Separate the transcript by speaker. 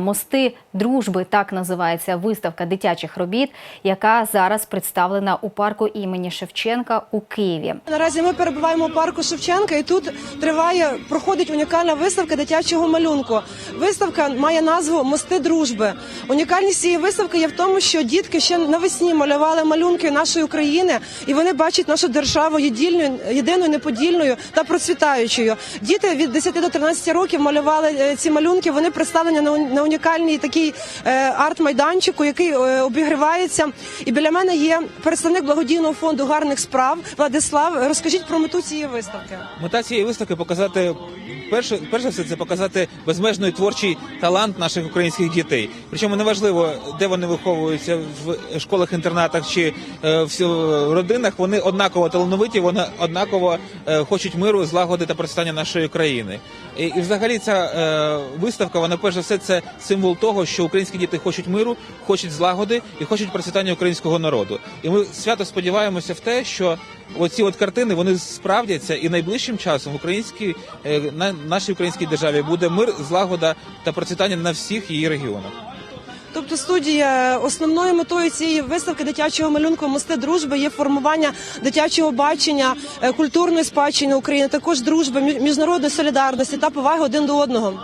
Speaker 1: Мости дружби так називається виставка дитячих робіт, яка зараз представлена у парку імені Шевченка у Києві.
Speaker 2: Наразі ми перебуваємо у парку Шевченка, і тут триває проходить унікальна виставка дитячого малюнку. Виставка має назву Мости дружби. Унікальність цієї виставки є в тому, що дітки ще навесні малювали малюнки нашої України, і вони бачать нашу державу єдільною, єдиною, неподільною та процвітаючою. Діти від 10 до 13 років малювали е, ці малюнки. Вони представлені на на унікальній такій е, арт-майданчику, який е, обігрівається. І біля мене є представник благодійного фонду гарних справ Владислав. Розкажіть про мету цієї виставки.
Speaker 3: Мета цієї виставки показати перше, перше все це показати безмежний творчий талант наших українських дітей. Причому неважливо, де вони виховуються в школах-інтернатах чи е, в родинах. Вони однаково талановиті, вони однаково хочуть миру, злагоди та процвітання нашої країни. І, і взагалі ця виставка, вона перш за все це символ того, що українські діти хочуть миру, хочуть злагоди і хочуть процвітання українського народу. І ми свято сподіваємося в те, що оці от картини вони справдяться, і найближчим часом в українській е, на нашій українській державі буде мир, злагода та процвітання на всіх її регіонах.
Speaker 2: Тобто студія основною метою цієї виставки дитячого малюнку мости дружби є формування дитячого бачення е, культурної спадщини України, також дружби, мі- міжнародної солідарності та поваги один до одного.